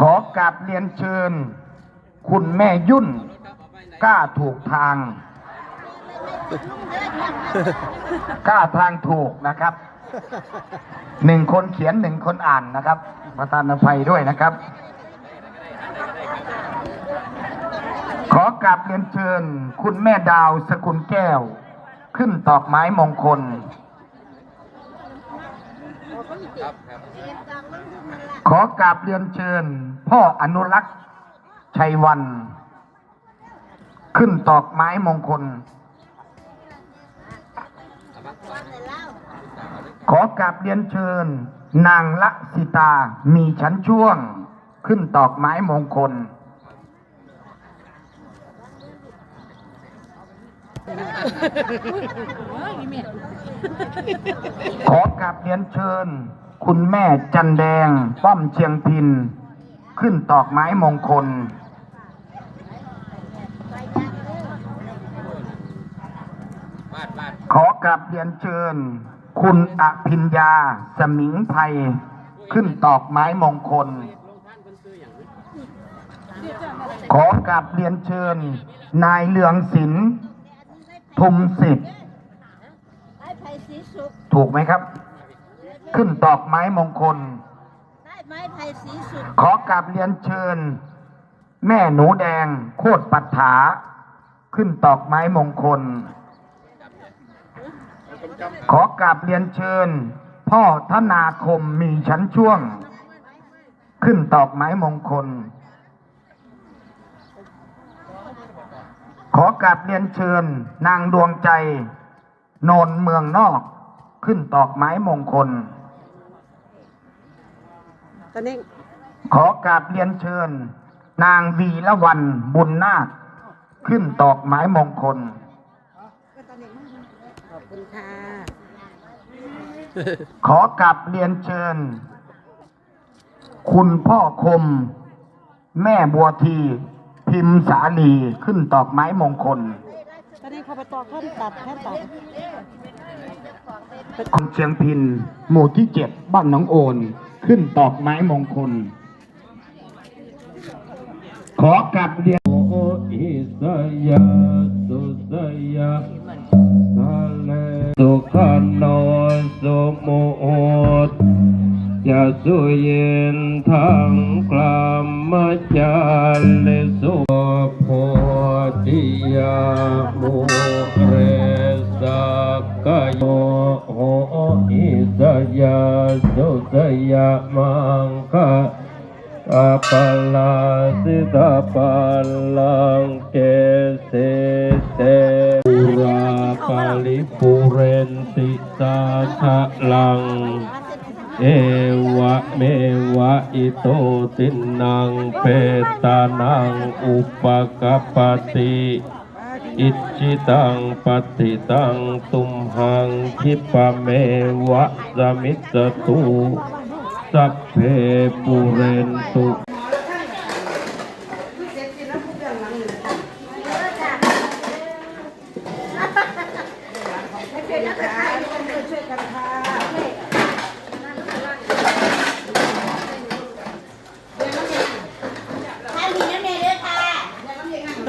ขอกราบเรียนเชิญ คุณแม่ยุ่น กล้าถูกทาง กล้าทางถูกนะครับหนึ่งคนเขียนหนึ่งคนอ่านนะครับ ประธานอภัยด้วยนะครับ ขอกราบเรียนเชิญ คุณแม่ดาวสกุลแก้ว ขึ้นตอกไม้มงคล ขอกราบเรียนเชิญ พ่ออนุรักษ์ชัยวัน ขึ้นตอกไม้มงคล ขอกราบเรียนเชิญ นางละสิตามีชั้นช่วง ขึ้นตอกไม้มงคล ขอกราบเรียนเชิญ คุณแม่จันแดง ป้อมเชียงพิน ขึ้นตอกไม้มงคลขอกราบเรียนเชิญ คุณอภิญญา สมิงไพรขึ้นตอกไม้มงคล ขอกราบเรียนเชิญ นายเหลืองศิลป์ ทุมสิทธิ์ได้ไผ่สีสุกถูกไหมครับ ขึ้นตอกไม้มงคลได้ไม้ไผ่สีสุกขอกราบเรียนเชิญ แม่หนูแดงโคตรปัฏฐา ขึ้นตอกไม้มงคล ขอกราบเรียนเชิญ พ่อธนาคมมีชั้นช่วง ขึ้นตอกไม้มงคล ขอกราบเรียนเชิญนางดวงใจ โนนเมืองนอก ขึ้นตอกไม้มงคล ตอนนี้ขอกราบเรียนเชิญ นางวีละวันบุญนาคขึ้นตอกไม้มงคล ขอบคุณค่ะขอกราบเรียนเชิญ คุณพ่อคม แม่บัวที พิมพ์สาลีขึ้นตอกไม้มงคลตอนนี้เขาไปต่อขั้นตัดแค่ตัดคุณเชียงพิน หมู่ที่เจ็ดบ้านหน้องโอน ขึ้นตอกไม้มงคล ขอกราบเรียนโออิสยา จะสุเย็นทังกลามมจาเลสุโพธิยามุเรสกกโยโออิสยาสุสยามังคะอาปาลาสิตาปาลังเกเสเตปุราปาลิปุเรนติสาทะลัง เอวะเมวะอิโตตินังเปตานังอุปกปปติอิจิตังปฏิตังตุมหังคิปะเมวะสมิสตุสัพเพปุเรนตุท่านมีน้ำเนยด้วยค่ะ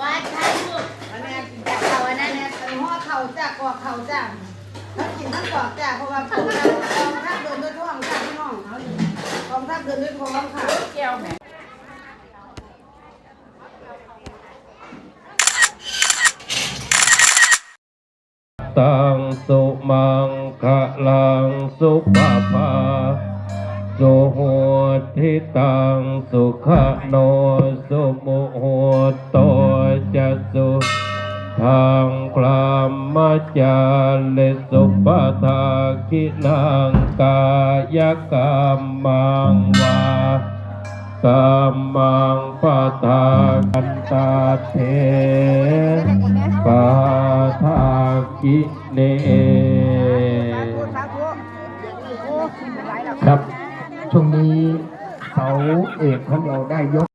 วัดท่านลูกอันนี้กินจากเขาอันนั้นเนี่ยใส่ห่อเข่าจากกอกเข่าจ้าทั้งกินทั้งกอกจ้าเพราะว่าพวกเรากองทัพเดินด้วยท้องค่ะพี่น้องกองทัพเดินด้วยท้องค่ะแก้วตังสุมังคะลังสุปาภาสุโห ทิตังสุขโนสุโมโหโตจะสุทางกลามมาจาเลสุปทาคินังกายกรรมังวากัมมังปะทากันตาเทปาทากิเนครับ ช่วงนี้เสาเอกของเราได้ยก